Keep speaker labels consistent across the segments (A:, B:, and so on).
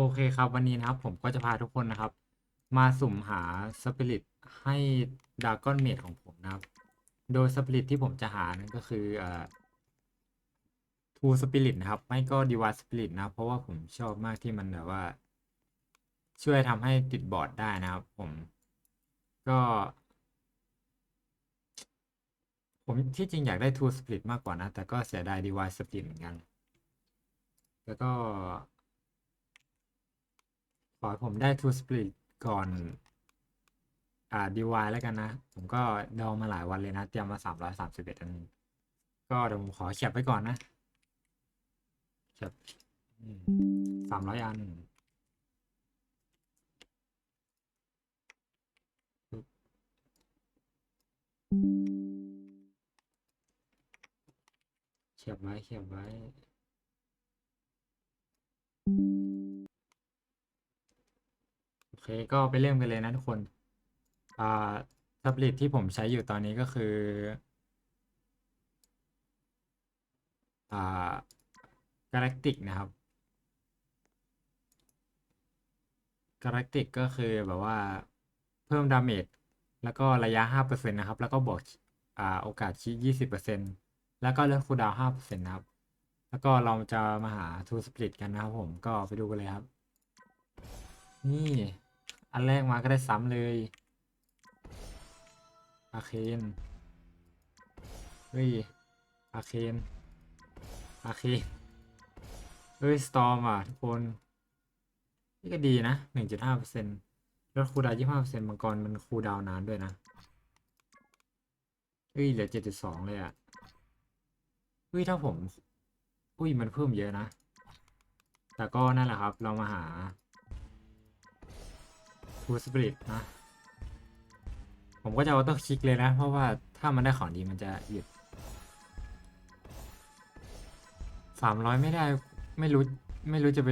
A: โอเคครับ วันนี้นะครับผมก็จะพาทุกคนนะครับ มาสุ่มหาสปิริตให้ดากอนเมดของผมนะครับ โดยสปิริตที่ผมจะหานั่นก็คือเอ่อทูสปิริตนะครับ ไม่ก็ดีวาสปิริตนะเพราะว่าผมชอบมากที่มันแบบว่า ช่วยทำให้ติดบอร์ดได้นะครับ ผมก็ ผมที่จริงอยากได้ทูสปิริตมากกว่านะ แต่ก็เสียดายดีวาสปิริตเหมือนกัน แล้วก็ ขอผมได้ทูสปริตก่อน อ่าดีวายแล้วกันนะ ผมก็ดองมาหลายวันเลยนะ เตรียมมาสามร้อยสามสิบเอ็ดอัน ก็เดี๋ยวผมขอแคปไว้ก่อนนะแคปสามร้อยอันปึ๊บไว้แคปไว้ เคก็ไปเริ่มกันเลยนะทุกคน อ่าแท็บเล็ตที่ผมใช้อยู่ตอนนี้ก็คือ อ่า Galactic นะครับ Galactic ก็คือแบบว่าเพิ่มดาเมจแล้วก็ระยะ 5%นะครับ แล้วก็บวกอ่าโอกาสคิ20%แล้วก็เรื่องคูดาวน์5%นะครับ แล้วก็เราจะมาหา Two Split กันนะครับผมก็ไปดูกันเลยครับ นี่ อันแรกมาก็ได้ซ้ำเลยอาเคนเฮ้ยอาเคนอาเคนเฮ้ยสตอมอะทุกคน นี่ก็ดีนะหนึ่งจุดห้าเปอร์เซ็นต์ลดคูดาวยี่ห้าเปอร์เซ็นต์มังกรมันคูดาวนานด้วยนะเฮ้ยเหลือเจ็ดจุดสองเลยอะเฮ้ยถ้าผม อุ้ยมันเพิ่มเยอะนะ แต่ก็นั่นแหละครับ เรามาหา ทูสปริตนะผมก็จะออโต้คลิกเลยนะ เพราะว่าถ้ามันได้ของดีมันจะหยุดสามร้อยไม่ได้ไม่รู้ไม่รู้จะไป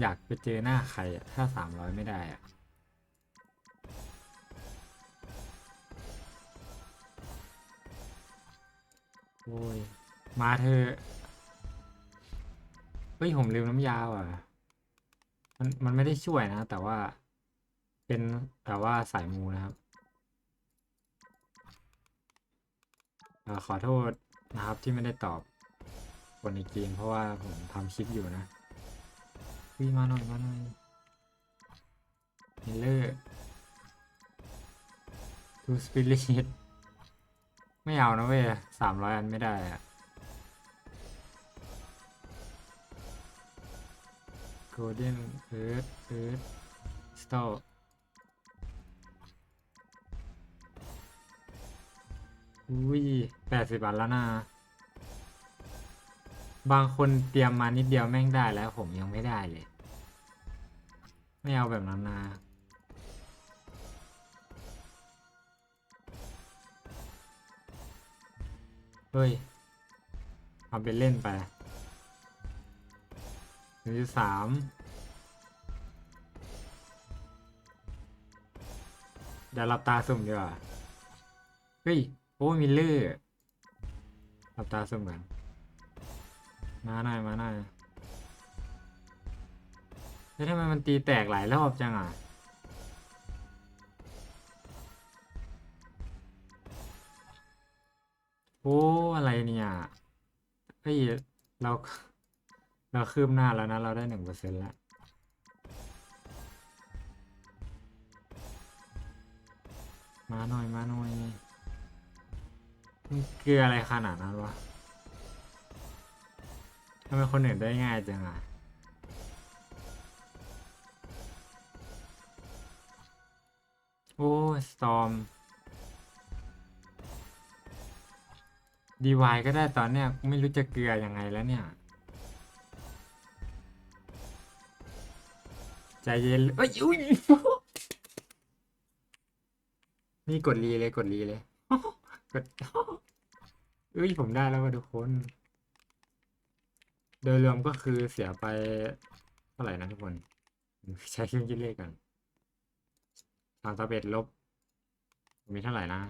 A: อยากไปเจอหน้าใครอะถ้าสามร้อยไม่ได้อะโอ้ยมาเธอเฮ้ยผมลืมน้ำยาว่ะ มันมันไม่ได้ช่วยนะ แต่ว่า เป็นแต่ว่าสายมูนะครับอขอโทษนะครับที่ไม่ได้ตอบคนในเกมเพราะว่าผมทำคลิปอยู่นะวิ่มาหน่อยมาหน่อยมิลเลอร์ทูสปิริตไม่เอานะเว้ยสามร้อยอันไม่ได้อะโกลเด้นเอิร์ธเอิร์ธสโตล ยแปดสิบอันแล้วนะ บางคนเตรียมมานิดเดียวแม่งได้แล้วผมยังไม่ได้เลย ไม่เอาแบบนั้นนะเฮ้ยเอาไปเล่นไปหนึ่งสามเดี๋ยวหลับตาสุ่มดีกว่าเฮ้ย โอ้มิลเลอร์หลับตาเสมกันมาหน่อยมาหน่อยเฮ้ยทำไมมันตีแตกหลายรอบจังอะโอ้อะไรเนี่ยเฮ้ยเราเราคืบหน้าแล้วนะ เราได้หนึ่งเปอร์เซ็นต์แล้วมาหน่อยมาหน่อย เกลืออะไรขนาดนั้นวะทำไมคนอื่นได้ง่ายจังอะโอ้สตอมดีวายก็ได้ตอนเนี้ยไม่รู้จะเกลือยังไงแล้วเนี่ย ใจเย็นเอ้ยอุ้ยนี่กดรีเลยกดรีเลย กดเอ้ยผมได้แล้วว่ะทุกคน โดยรวมก็คือเสียไปเท่าไหร่นะทุกคน ใช้เครื่องคิดเลขกันสามสิบเอ็ดลบ มีเท่าไหร่นะ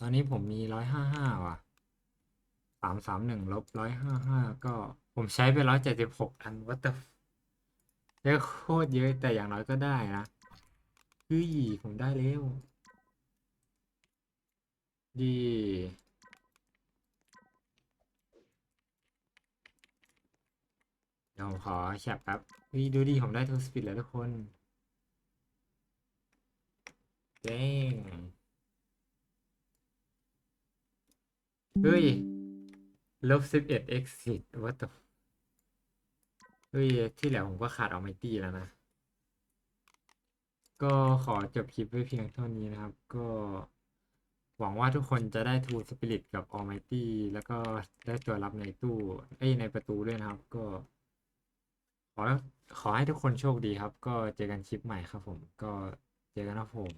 A: ตอนนี้ผมมีร้อยห้าห้าว่ะสามสามหนึ่งลบร้อยห้าห้าก็ผมใช้ไปร้อยเจ็ดสิบหกอันวัตถุเยอะโคตรเยอะแต่อย่างน้อยก็ได้นะเฮ้ยผมได้แล้ว ดี เดี๋ยวผมขอแคปแป๊บเฮ้ยดูดิผมได้ทูสปีดแล้วทุกคนเจ้งเฮ้ยลบสิบเอ็ด exit วัตถุเฮ้ย ที่เหลือผมก็ขาดเอาไมตี้แล้วนะ ก็ขอจบคลิปไว้เพียงเท่านี้นะครับ ก็ หวังว่าทุกคนจะได้ทูสปิริตกับ Almighty แล้วก็ได้ตัวรับในตู้เอ้ยในประตูด้วยนะครับ ก็ ขอขอให้ทุกคนโชคดีครับ ก็เจอกันคลิปใหม่ครับผม ก็เจอกันครับผม